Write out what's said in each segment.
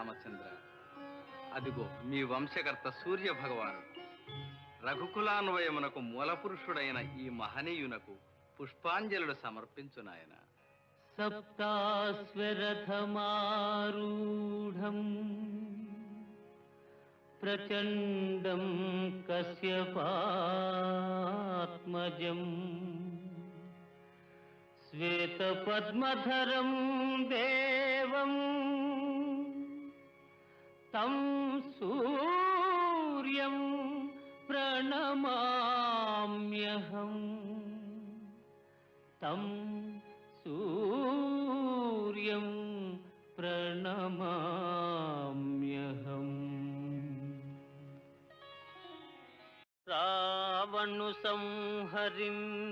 రామచంద్ర. అదిగో మీ వంశకర్త సూర్య భగవానుడు రఘుకులాన్వయమునకు మూలపురుషుడైన ఈ మహనీయునకు పుష్పాంజలుడు సమర్పించునాయన సప్తాస్వరథమారూఢం ప్రచండం కశ్యపాత్మజం శ్వేతపద్మధరం దేవం तं सूर्यं प्रणमाम्यहम्। तं सूर्यं प्रणमाम्यहम्। रावणुसंहरिम्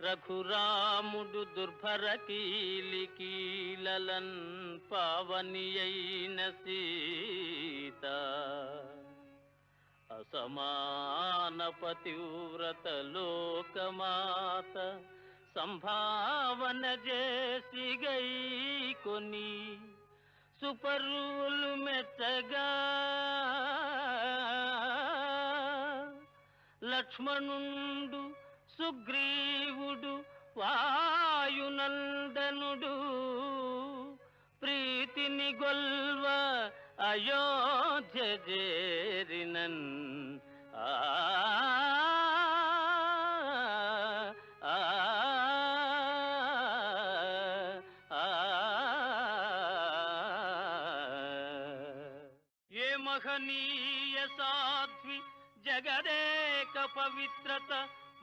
రఘురాముడు దుర్భర కీలి కీలలన్ పావని అయిన సీత. అసమాన పతివ్రత లోకమాత సంభావన చేసి గై కొని సుపరులు మెచ్చగా లక్ష్మణుండు సుగ్రీవుడు వాయునందనుడు. ప్రీతిని గొల్వ అయోధ్య చేరినన్. ఆ ఏ మహనీయ సాధ్వి జగదేక పవిత్రత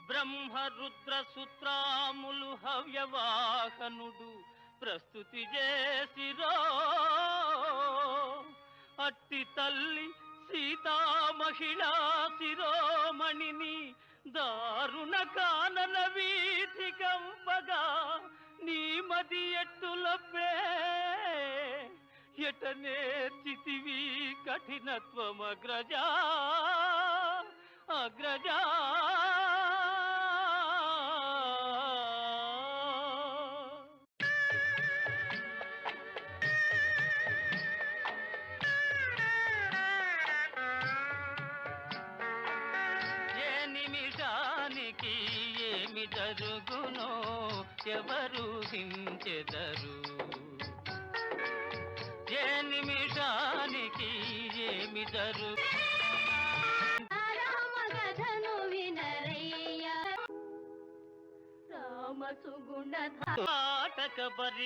బ్రహ్మ రుద్ర సూత్రాములు హవ్యవాహనుడు ప్రస్తుతి చేసిరో. అట్టి తల్లి సీతా మహిళా శిరోమణిని దారుణ కానన వీధి కంపగా నీ మది ఎట్టులబ్బే. ఎట నేర్చితివి కఠినత్వమగ్రజా? అగ్రజా? నిమిషానికి ఏమి జరుగునో ఎవరు హించెదరు ఏ నిమిషానికి ఏమి జరు? రామ సుగుణ నాటక పరి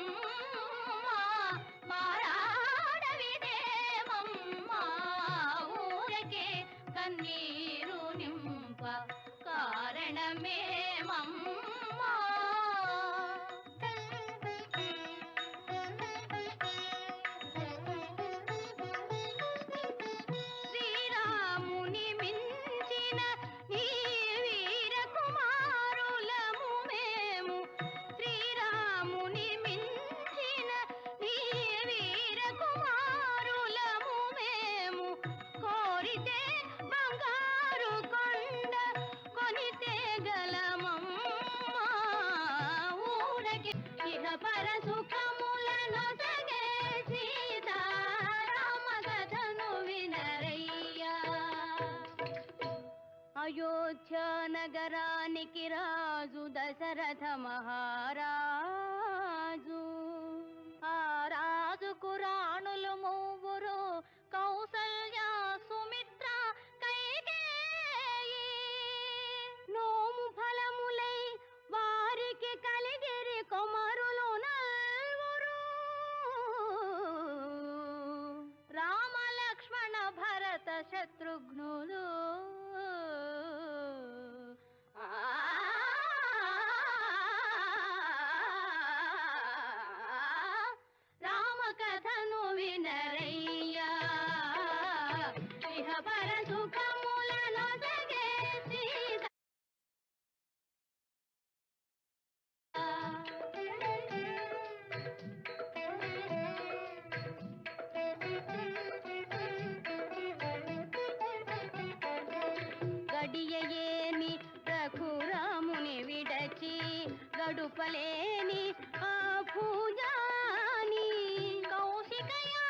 పర సుఖములను తగేసి రామ కథను వినరయ్యా. అయోధ్య నగరానికి రాజు దశరథ మహారాజు রুগ্ন గడుపలేని ఆ పూజాని కౌశికయా